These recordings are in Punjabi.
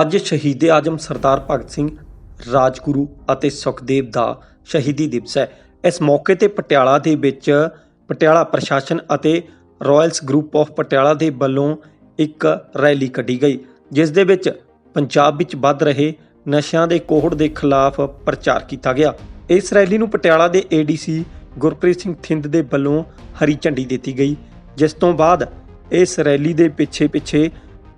ਅੱਜ ਸ਼ਹੀਦ ਆਜਮ ਸਰਦਾਰ ਭਗਤ ਸਿੰਘ ਰਾਜਗੁਰੂ ਅਤੇ ਸੁਖਦੇਵ ਦਾ ਸ਼ਹੀਦੀ ਦਿਵਸ ਹੈ। ਇਸ ਮੌਕੇ ਤੇ ਪਟਿਆਲਾ ਦੇ ਵਿੱਚ ਪਟਿਆਲਾ ਪ੍ਰਸ਼ਾਸਨ ਅਤੇ ਰਾਇਲਸ ਗਰੁੱਪ ਆਫ ਪਟਿਆਲਾ ਦੇ ਵੱਲੋਂ ਇੱਕ ਰੈਲੀ ਕੱਢੀ ਗਈ, ਜਿਸ ਦੇ ਵਿੱਚ ਪੰਜਾਬ ਵਿੱਚ ਵੱਧ ਰਹੇ ਨਸ਼ਿਆਂ ਦੇ ਕੋਹੜ ਦੇ ਖਿਲਾਫ ਪ੍ਰਚਾਰ ਕੀਤਾ ਗਿਆ। ਇਸ ਰੈਲੀ ਨੂੰ ਪਟਿਆਲਾ ਦੇ ਏਡੀਸੀ ਗੁਰਪ੍ਰੀਤ ਸਿੰਘ ਥਿੰਦ ਦੇ ਵੱਲੋਂ ਹਰੀ ਝੰਡੀ ਦਿੱਤੀ ਗਈ, ਜਿਸ ਤੋਂ ਬਾਅਦ ਇਸ ਰੈਲੀ ਦੇ ਪਿੱਛੇ-ਪਿੱਛੇ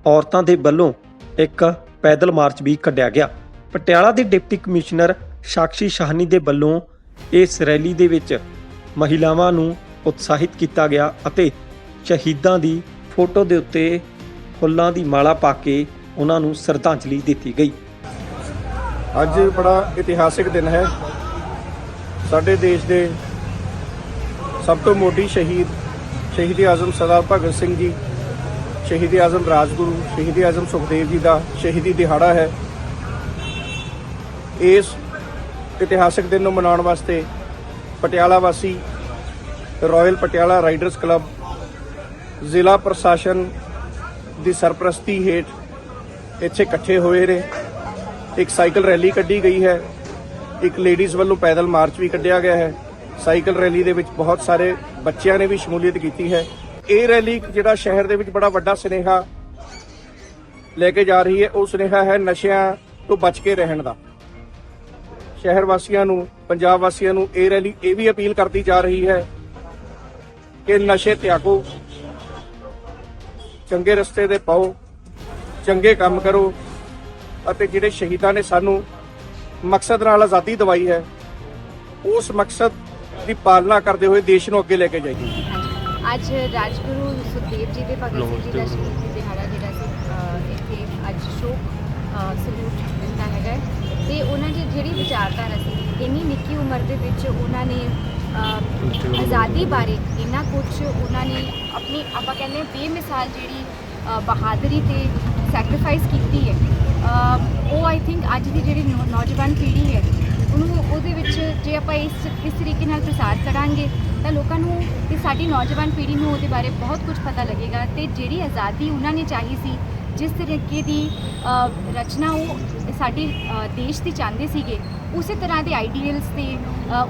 ਔਰਤਾਂ ਦੇ ਵੱਲੋਂ ਇੱਕ ਪੈਦਲ ਮਾਰਚ ਵੀ ਕੱਢਿਆ ਗਿਆ। ਪਟਿਆਲਾ ਦੇ ਡਿਪਟੀ ਕਮਿਸ਼ਨਰ ਸਾਕਸ਼ੀ ਸ਼ਾਹਨੀ ਦੇ ਵੱਲੋਂ ਇਸ ਰੈਲੀ ਦੇ ਵਿੱਚ ਮਹਿਲਾਵਾਂ ਨੂੰ ਉਤਸ਼ਾਹਿਤ ਕੀਤਾ ਗਿਆ ਅਤੇ ਸ਼ਹੀਦਾਂ ਦੀ ਫੋਟੋ ਦੇ ਉੱਤੇ ਫੁੱਲਾਂ ਦੀ ਮਾਲਾ ਪਾ ਕੇ ਉਹਨਾਂ ਨੂੰ ਸ਼ਰਧਾਂਜਲੀ ਦਿੱਤੀ ਗਈ। ਅੱਜ ਬੜਾ ਇਤਿਹਾਸਿਕ ਦਿਨ ਹੈ। ਸਾਡੇ ਦੇਸ਼ ਦੇ ਸਭ ਤੋਂ ਮੋਢੀ ਸ਼ਹੀਦ ਸ਼ਹੀਦ ਆਜ਼ਮ ਸਰਦਾਰ ਭਗਤ ਸਿੰਘ ਜੀ ਸ਼ਹੀਦ ਆਜ਼ਮ ਰਾਜਗੁਰੂ, ਸ਼ਹੀਦ ਆਜ਼ਮ ਸੁਖਦੇਵ ਜੀ ਦਾ ਸ਼ਹੀਦੀ ਦਿਹਾੜਾ ਹੈ। ਇਸ ਇਤਿਹਾਸਕ ਦਿਨ ਨੂੰ ਮਨਾਉਣ ਵਾਸਤੇ ਪਟਿਆਲਾ ਵਾਸੀ ਰਾਇਲ ਪਟਿਆਲਾ ਰਾਈਡਰਸ ਕਲੱਬ ਜ਼ਿਲ੍ਹਾ ਪ੍ਰਸ਼ਾਸਨ ਦੀ ਸਰਪ੍ਰਸਤੀ ਹੇਠ ਇੱਥੇ ਇਕੱਠੇ ਹੋਏ ਨੇ। ਇੱਕ ਸਾਈਕਲ ਰੈਲੀ ਕੱਢੀ ਗਈ ਹੈ। ਇੱਕ ਲੇਡੀਜ਼ ਵੱਲੋਂ ਪੈਦਲ ਮਾਰਚ ਵੀ ਕੱਢਿਆ ਗਿਆ ਹੈ। ਸਾਈਕਲ ਰੈਲੀ ਦੇ ਵਿੱਚ ਬਹੁਤ ਸਾਰੇ ਬੱਚਿਆਂ ਨੇ ਵੀ ਸ਼ਮੂਲੀਅਤ ਕੀਤੀ ਹੈ। ਇਹ ਰੈਲੀ ਜਿਹੜਾ ਸ਼ਹਿਰ ਦੇ ਵਿੱਚ ਬੜਾ ਵੱਡਾ ਸੁਨੇਹਾ ਲੈ ਕੇ ਜਾ ਰਹੀ ਹੈ, ਉਹ ਸੁਨੇਹਾ ਹੈ ਨਸ਼ਿਆਂ ਤੋਂ ਬਚ ਕੇ ਰਹਿਣ ਦਾ। ਸ਼ਹਿਰ ਵਾਸੀਆਂ ਨੂੰ, ਪੰਜਾਬ ਵਾਸੀਆਂ ਨੂੰ ਇਹ ਰੈਲੀ, ਇਹ ਵੀ ਅਪੀਲ ਕਰਦੀ ਜਾ ਰਹੀ ਹੈ ਕਿ ਨਸ਼ੇ ਤਿਆਗੋ, ਚੰਗੇ ਰਸਤੇ ਤੇ ਪਾਓ, ਚੰਗੇ ਕੰਮ ਕਰੋ ਅਤੇ ਜਿਹੜੇ ਸ਼ਹੀਦਾਂ ਨੇ ਸਾਨੂੰ ਮਕਸਦ ਨਾਲ ਆਜ਼ਾਦੀ ਦਿਵਾਈ ਹੈ, ਉਸ ਮਕਸਦ ਦੀ ਪਾਲਣਾ ਕਰਦੇ ਹੋਏ ਦੇਸ਼ ਨੂੰ ਅੱਗੇ ਲੈ ਕੇ ਜਾਈਏ। ਅੱਜ ਰਾਜਗੁਰੂ ਸੁਖਦੇਵ ਜੀ ਦੇ ਭਗਤ ਸਿੰਘ ਜੀ ਦਾ ਸ਼ਹੀਦੀ ਦਿਹਾੜਾ ਜਿਹੜਾ ਸੀ ਇੱਥੇ ਅੱਜ ਸ਼ੋਕ ਸਲੂਟ ਦਿੱਤਾ ਹੈਗਾ। ਤੇ ਉਹਨਾਂ ਦੀ ਜਿਹੜੀ ਵਿਚਾਰਧਾਰਾ ਸੀ ਇੰਨੀ ਨਿੱਕੀ ਉਮਰ ਦੇ ਵਿੱਚ ਉਹਨਾਂ ਨੇ ਆਜ਼ਾਦੀ ਬਾਰੇ ਇੰਨਾ ਕੁਝ ਉਹਨਾਂ ਨੇ ਆਪਣੀ ਆਪਾਂ ਕਹਿੰਦੇ ਬੇਮਿਸਾਲ ਜਿਹੜੀ ਬਹਾਦਰੀ ਤੇ ਸੈਕਰੀਫਾਈਸ ਕੀਤੀ ਹੈ। ਉਹ ਆਈ ਥਿੰਕ ਅੱਜ ਦੀ ਜਿਹੜੀ ਨੌਜਵਾਨ ਪੀੜ੍ਹੀ ਹੈ ਉਹਨੂੰ ਉਹਦੇ ਵਿੱਚ ਜੇ ਆਪਾਂ ਇਸ ਇਸ ਤਰੀਕੇ ਨਾਲ ਪ੍ਰਸਾਰ ਕਰਾਂਗੇ, ਤਾਂ ਲੋਕਾਂ ਨੂੰ ਤੇ ਸਾਡੀ ਨੌਜਵਾਨ ਪੀੜ੍ਹੀ ਨੂੰ ਉਹਦੇ ਬਾਰੇ ਬਹੁਤ ਕੁਝ ਪਤਾ ਲੱਗੇਗਾ ਤੇ ਜਿਹੜੀ ਆਜ਼ਾਦੀ ਉਹਨਾਂ ਨੇ ਚਾਹੀ ਸੀ, ਜਿਸ ਤਰੀਕੇ ਦੀ ਰਚਨਾ ਉਹ ਸਾਡੇ ਦੇਸ਼ ਦੀ ਚਾਹੁੰਦੇ ਸੀਗੇ, ਉਸੇ ਤਰ੍ਹਾਂ ਦੇ ਆਈਡੀਅਲਸ ਤੇ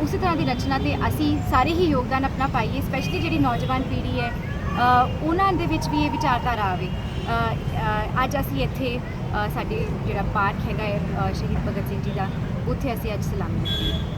ਉਸੇ ਤਰ੍ਹਾਂ ਦੀ ਰਚਨਾ ਤੇ ਅਸੀਂ ਸਾਰੇ ਹੀ ਯੋਗਦਾਨ ਆਪਣਾ ਪਾਈਏ ਸਪੈਸ਼ਲੀ ਜਿਹੜੀ ਨੌਜਵਾਨ ਪੀੜ੍ਹੀ ਹੈ ਉਹਨਾਂ ਦੇ ਵਿੱਚ ਵੀ ਇਹ ਵਿਚਾਰਧਾਰਾ ਆਵੇ। ਅੱਜ ਅਸੀਂ ਇੱਥੇ ਸਾਡੇ ਜਿਹੜਾ ਪਾਰਕ ਹੈਗਾ ਹੈ ਸ਼ਹੀਦ ਭਗਤ ਸਿੰਘ ਜੀ ਦਾ, ਉੱਥੇ ਅਸੀਂ ਅੱਜ ਸਲਾਮੀ ਦਿੱਤੀ